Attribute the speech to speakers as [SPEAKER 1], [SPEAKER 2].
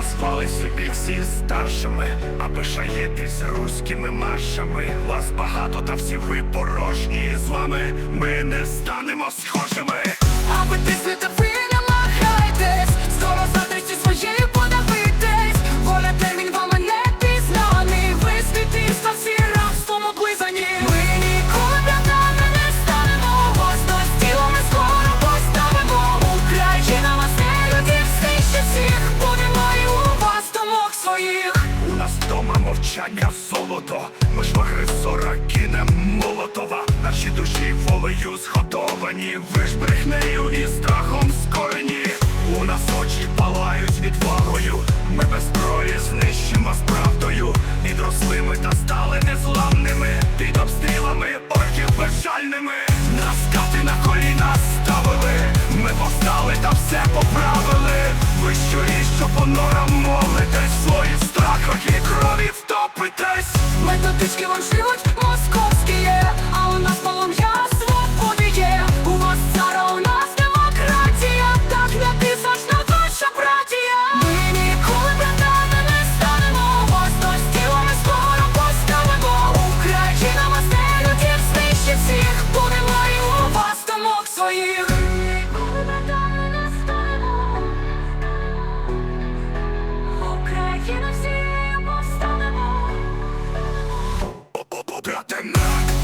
[SPEAKER 1] назвали собі всі старшими, аби пишаєтесь руськими маршами. Вас багато, та всі ви порожні. З вами ми не станемо схожими. Мовчання золото. Ми ж в агресора кинем молотова. Наші душі волею зготовані. Ви ж брехнею і страхом скорені. У нас очі палають відвагою. Ми без зброї знищимо з правдою. Підросли ми та стали незламними. Під обстрілами орків безжальними. Нас кати на коліна ставили. Ми повстали та все поправили.
[SPEAKER 2] Всі
[SPEAKER 1] на